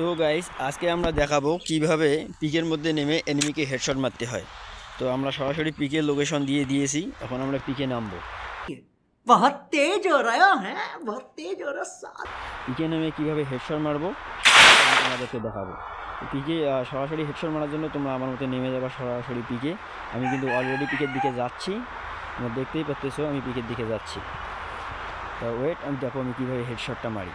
তো গাইস আজকে আমরা দেখাবো কীভাবে পিকের মধ্যে নেমে এনিমিকে হেডশট মারতে হয়। তো আমরা সরাসরি পিকের লোকেশন দিয়ে দিয়েছি এখন আমরা পিকে নামবো। পিকে নেমে কীভাবে হেডশট মারবো আমাদেরকে দেখাবো। পিকে সরাসরি হেডশট মারার জন্য তোমরা আমার মতো নেমে যাবা সরাসরি পিকে। আমি কিন্তু অলরেডি পিকের দিকে যাচ্ছি। তোমরা দেখতেই পাচ্তেছো আমি পিকের দিকে যাচ্ছি। তা ওয়েট আমি দেখো আমি কীভাবে হেডশটটা মারি।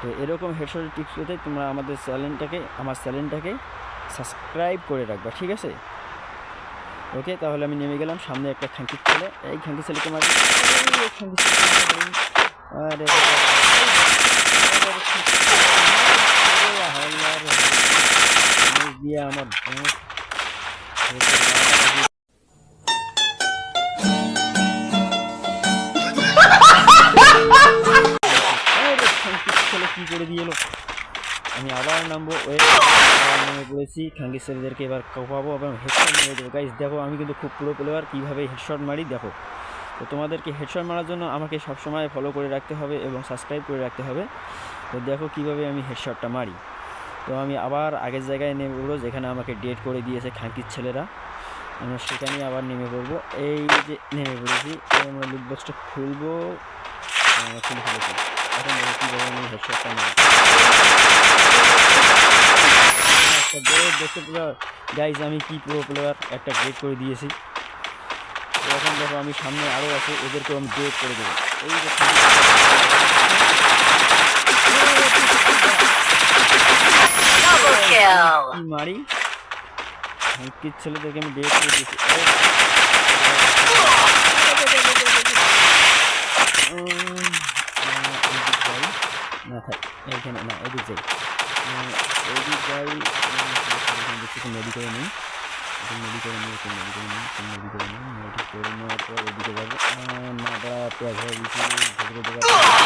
তো এরকম হেডশটের টিপস পেতে তোমরা আমাদের চ্যানেলটাকে আমার চ্যানেলটাকে সাবস্ক্রাইব করে রাখবা ঠিক আছে ওকে তাহলে আমি নেমে গেলাম সামনে একটা খাঙ্কি ছেলে এই খাঙ্কি ছেলেকে মারি এই খাঙ্কি ছেলেকে মারি। আরে আমার ছেলে কি করে দিয়ে এলো? আমি আবার নামবো আবার নেমে পড়েছি খাঙ্কি ছেলেদেরকে এবার কোপাবো এবং হেডশট মেরে দেবো। গাইজ দেখো, আমি কিন্তু খুব পুরো প্লেয়ার কীভাবে হেডশট মারি, দেখো। তো তোমাদেরকে হেডশট মারার জন্য আমাকে সবসময় ফলো করে রাখতে হবে এবং সাবস্ক্রাইব করে রাখতে হবে। তো দেখো, কীভাবে আমি হেডশটটা মারি। তো আমি আবার আগের জায়গায় নেমে পড়ব, যেখানে আমাকে ডেট করে দিয়েছে খাঙ্কির ছেলেরা। আমরা সেখানেই আবার নেমে পড়ব। এই যে, নেমে পড়েছি। আমরা লুট বক্সটা খুলবো। খুলে ফেলেছি। আমি একটা ডেট দেখতে পুরো গাইজ আমি কি পুরো প্লেয়ার একটা ডেট করে দিয়েছি। এখন দেখো আমি সামনে আরও আছে এদেরকেও আমি ডেট করে দেবো। এই মারি? ছেলেদেরকে আমি ডেট করে দিয়েছি এই। উম, আহ, এদিক যাই না থাক এইখানে না, এদিক। যাই এদিক যাই দেখছি মেডি করে নিই মেডি করে নিই একটু মেডি করে নিই মেডি করে নিই মেডি করে নেওয়ার পর এদিকে যাব না দাঁড়া পেঁয়াজ হয়ে গেছি